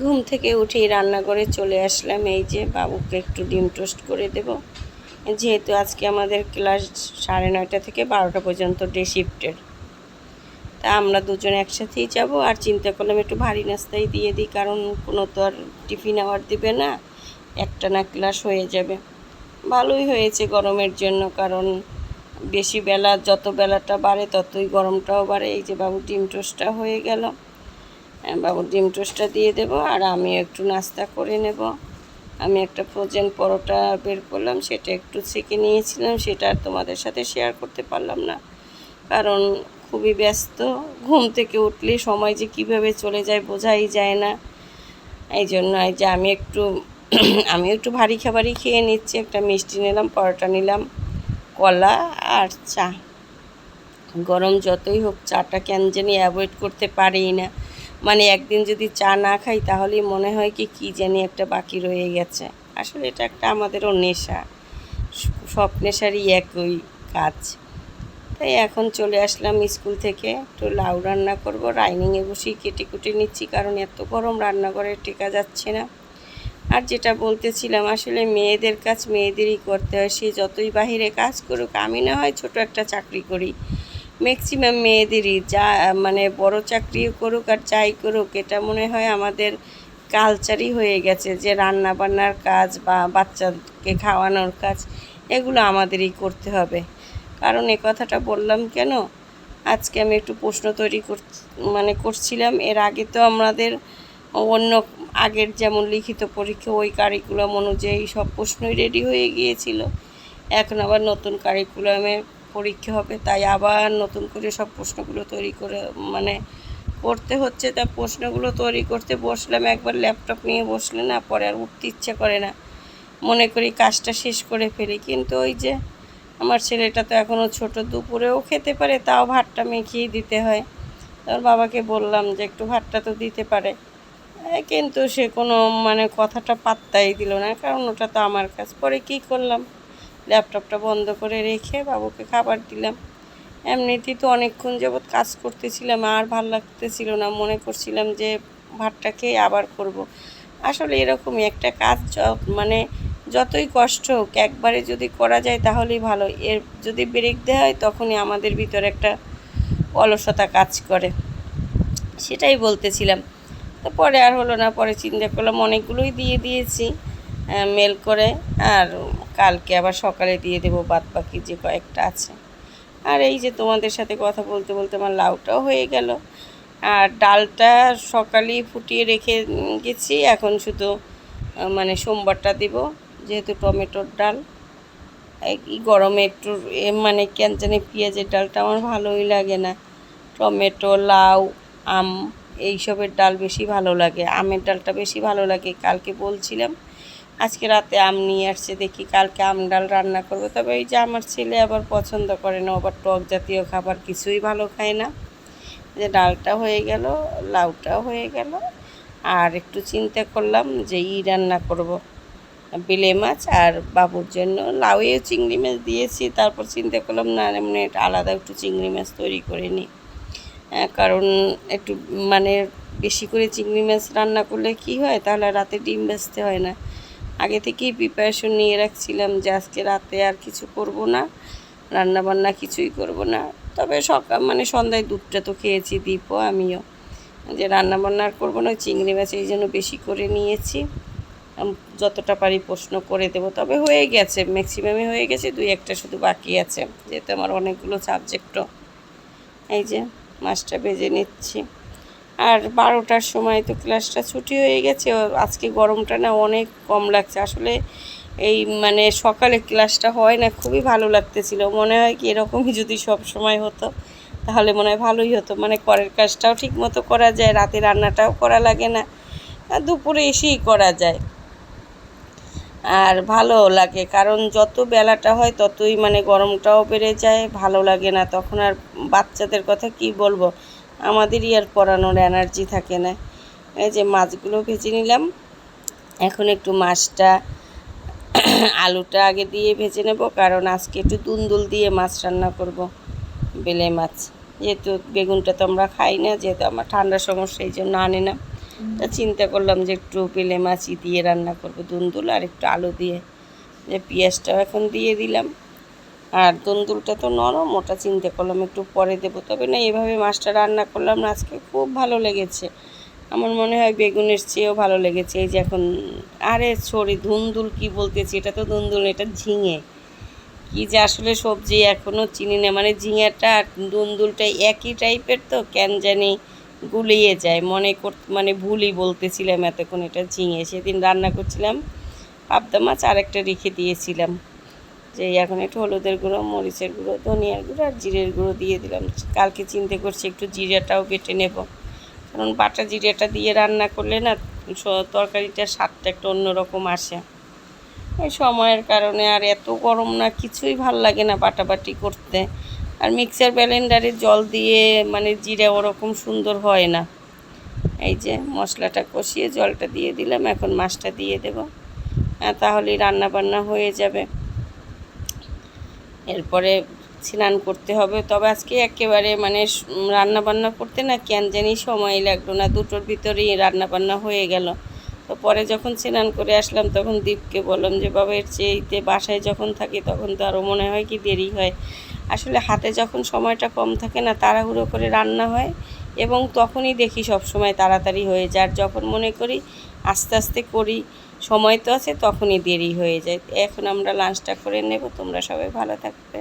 ঘুম থেকে উঠেই রান্না করে চলে আসলাম। এই যে বাবুকে একটু ডিম টোস্ট করে দেব। যেহেতু আজকে আমাদের ক্লাস সাড়ে নয়টা থেকে বারোটা পর্যন্ত ডে শিফটের তা আমরা দুজন একসাথেই যাব আর চিন্তা করলাম একটু ভারী নাস্তাই দিয়ে দিই, কারণ কোনো তো আর টিফিন আওয়ার দিবে না। একটা না ক্লাস হয়ে যাবে। ভালোই হয়েছে গরমের জন্য, কারণ বেশি বেলা যত বেলাটা বাড়ে ততই গরমটাও বাড়ে। এই যে বাবু ডিম টোস্টটা হয়ে গেল। হ্যাঁ, বাবু ডিম টোস্টটা দিয়ে দেব আর আমি একটু নাস্তা করে নেব। আমি একটা ফ্রোজেন পরোটা বের করলাম সেটা একটু ছেঁকে নিয়েছিলাম সেটা আর তোমাদের সাথে শেয়ার করতে পারলাম না। কারণ খুবই ব্যস্ত ঘুম থেকে উঠলে সময় যে কীভাবে চলে যায় বোঝাই যায় না। এই জন্য যে আমি একটু আমি একটু ভারী খাবারই খেয়ে নিচ্ছি। একটা মিষ্টি নিলাম পরোটা নিলাম কলা আর চা। গরম যতই হোক চাটা কেন জানি অ্যাভয়েড করতে পারিই না। মানে একদিন যদি চা না খাই, তাহলেই মনে হয় কি, কী জানি একটা বাকি রয়ে গেছে। আসলে এটা একটা আমাদেরও নেশা। সব নেশারই একই কাজ। তাই এখন চলে আসলাম স্কুল থেকে। একটু লাউ রান্না করব। রাইনিংয়ে বসেই কেটে কুটে নিচ্ছি, কারণ এত গরম রান্নাঘরে টেকা যাচ্ছে না। আর যেটা বলতেছিলাম, আসলে মেয়েদের কাজ মেয়েদেরই করতে হয়। সে যতই বাহিরে কাজ করুক, আমি না হয় ছোট একটা চাকরি করি। ম্যাক্সিমাম মেয়েদেরই, যা মানে বড় চাকরিও করুক আর যাই করুক, এটা মনে হয় আমাদের কালচারই হয়ে গেছে যে রান্না বান্নার কাজ বা বাচ্চাকে খাওয়ানোর কাজ, এগুলো আমাদেরই করতে হবে। কারণ এ কথাটা বললাম কেন? আজকে আমি একটু প্রশ্ন তৈরি কর মানে করছিলাম, এর আগে তো আমাদের অন্য আগের যেমন লিখিত পরীক্ষা, ওই কারিকুলাম অনুযায়ী সব প্রশ্নই রেডি হয়ে গিয়েছিল। এখন আবার নতুন কারিকুলামে পরীক্ষা হবে, তাই আবার নতুন করে সব প্রশ্নগুলো তৈরি করে মানে করতে হচ্ছে, তা প্রশ্নগুলো তৈরি করতে বসলাম, একবার ল্যাপটপ নিয়ে বসলে না পরে আর উঠতে ইচ্ছে করে না। মনে করি কাজটা শেষ করে ফেলি, কিন্তু ওই যে আমার ছেলেটা তো এখনও ছোট, দুপুরেও খেতে পারে, তাও ভাতটা মেখিয়ে দিতে হয়। তোর বাবাকে বললাম যে একটু ভাতটা তো দিতে পারে। কিন্তু সে কোনো মানে কথাটা পাত্তাই দিল না, কারণ ওটা তো আমার কাজ, পরে কী করলাম? ল্যাপটপটা বন্ধ করে রেখে বাবুকে খাবার দিলাম। এমনিতেই তো অনেকক্ষণ যাবৎ কাজ করতেছিলাম, আর ভালো লাগতেছিল না। মনে করছিলাম যে ভাতটা খেয়ে আবার করব। আসলে এরকমই একটা কাজ মানে যতই কষ্ট হোক, একবারে যদি করা যায় তাহলেই ভালো। এর যদি ব্রেক দেওয়া হয় তখনই আমাদের ভিতরে একটা অলসতা কাজ করে। সেটাই বলতেছিলাম। তো পরে আর হলো না, পরে চিন্তা করলাম, অনেকগুলোই দিয়ে দিয়েছি। মেল করে, আর কালকে আবার সকালে দিয়ে দেবো বাদ বাকি যে কয়েকটা আছে। আর এই যে তোমাদের সাথে কথা বলতে বলতে আমার লাউটাও হয়ে গেল। আর ডালটা সকালেই ফুটিয়ে রেখে গেছি। এখন শুধু মানে সোমবারটা দিব, যেহেতু টমেটোর ডাল। এই গরমে একটু মানে কেন জানি পেঁয়াজের ডালটা আমার ভালোই লাগে না। টমেটো, লাউ, আম, এইসবের ডাল বেশি ভালো লাগে। আমের ডালটা বেশি ভালো লাগে। কালকে বলছিলাম আজকে রাতে আম নিয়ে আসছে দেখি কালকে আম ডাল রান্না করব। তবে এই যে আমার ছেলে আবার পছন্দ করে না আবার টক জাতীয় খাবার কিছুই ভালো খায় না। যে ডালটা হয়ে গেল লাউটাও হয়ে গেল আর একটু চিন্তা করলাম যে ই রান্না করব। বেলে মাছ আর বাবুর জন্য লাউয়ে চিংড়ি মাছ দিয়েছি তারপর চিন্তা করলাম না একটা আলাদা একটু চিংড়ি মাছ তৈরি করে নিই। আহ, কারণ একটু মানে বেশি করে চিংড়ি মাছ রান্না করলে কি হয় তাহলে রাতে ডিম বেচতে হয় না। আগে থেকেই প্রিপারেশন নিয়ে রাখছিলাম যে আজকে রাতে আর কিছু করব না রান্না বান্না কিছুই করব না। তবে সকাল মানে সন্ধ্যায় দুধটা তো খেয়েছি, দীপও, আমিও। যে রান্না বান্না আর করব না, চিংড়ি মাছ এই জন্য বেশি করে নিয়েছি। যতটা পারি প্রশ্ন করে দেবো। তবে হয়ে গেছে ম্যাক্সিমামই হয়ে গেছে, দুই একটা শুধু বাকি আছে। যেহেতু আমার অনেকগুলো সাবজেক্টও এই যে, মাছটা ভেজে নিচ্ছি। আর বারোটার সময় তো ক্লাসটা ছুটি হয়ে গেছে, আজকে গরমটা না অনেক কম লাগছে। আসলে এই মানে সকালে ক্লাসটা হয় না, খুবই ভালো লাগতেছিল। মনে হয় কি এরকমই যদি সব সময় হতো, তাহলে মনে হয় ভালোই হতো। মানে করের কাজটাও ঠিক মতো করা যায়, রাতে রান্নাটাও করা লাগে না দুপুরে এসেই করা যায়। আর ভালো লাগে, কারণ যত বেলাটা হয় ততই মানে গরমটাও বেড়ে যায়, ভালো লাগে না। তখন আর বাচ্চাদের কথা কি বলব? আমাদেরই আর পড়ানোর এনার্জি থাকে না। এই যে মাছগুলো ভেজে নিলাম। এখন একটু মাছটা, আলুটা আগে দিয়ে ভেজে নেব, কারণ আজকে একটু দুন্দুল দিয়ে মাছ রান্না করব, বেলে মাছ। যেহেতু বেগুনটা তো আমরা খাই না, যেহেতু আমার ঠান্ডার সমস্যা, এই জন্য আনে না। তা চিন্তা করলাম যে একটু বেলে মাছই দিয়ে রান্না করব, দুন্দুল আর একটু আলু দিয়ে। যে পেঁয়াজটাও এখন দিয়ে দিলাম। আর তন্দুলটা তো নরম, ওটা চিনতে করলাম একটু পরে দেবো। তবে না, এভাবে মাছটা রান্না করলাম আজকে খুব ভালো লেগেছে। আমার মনে হয় বেগুনের চেয়েও ভালো লেগেছে। এই যে এখন, আরে সরি, ধুন্দুল কি বলতেছি, এটা তো ধুন্দুল এটা ঝিঙে। কি যে আসলে সবজি এখনও চিনি না মানে ঝিঙেটা আর দুন্দুলটা একই টাইপের তো, কেন জানি গুলিয়ে যায়। মনে কর মানে ভুলই বলতেছিলাম এতক্ষণ এটা ঝিঙে। সেদিন রান্না করছিলাম, পাবদা মাছ আরেকটা রেখে দিয়েছিলাম। যে এখন একটু হলুদের গুঁড়ো মরিচের গুঁড়ো ধনিয়ার গুঁড়ো আর জিরের গুঁড়ো দিয়ে দিলাম। কালকে চিন্তা করছি একটু জিরাটাও বেটে নেব। কারণ বাটা জিরাটা দিয়ে রান্না করলে না তরকারিটার স্বাদটা একটু অন্যরকম আসে। এই সময়ের কারণে আর এত গরম না কিছুই ভালো লাগে না বাটাবাটি করতে। আর মিক্সার ব্লেন্ডারে জল দিয়ে মানে জিরা ওরকম সুন্দর হয় না। এই যে মশলাটা কষিয়ে জলটা দিয়ে দিলাম এখন মাছটা দিয়ে দেব। আহ, তাহলেই রান্না বান্না হয়ে যাবে। এরপরে স্নান করতে হবে। তবে আজকে একেবারে মানে রান্না বান্না করতে না কেন জানি সময় লাগল না, দুটোর ভিতরেই রান্না বান্না হয়ে গেল। তো পরে যখন স্নান করে আসলাম তখন দীপকে বললাম যে, বাবা, এর চেয়েতে বাসায় যখন থাকি তখন তো আরও মনে হয় কি দেরি হয়। আসলে হাতে যখন সময়টা কম থাকে না, তাড়াহুড়ো করে রান্না হয়। এবং তখনই দেখি সব সময় তাড়াতাড়ি হয়ে যায়। আর যখন মনে করি আস্তে আস্তে করি, সময় তো আছে, তখনই দেরি হয়ে যায়। এখন আমরা লাঞ্চটা করে নেব। তোমরা সবাই ভালো থাকবে।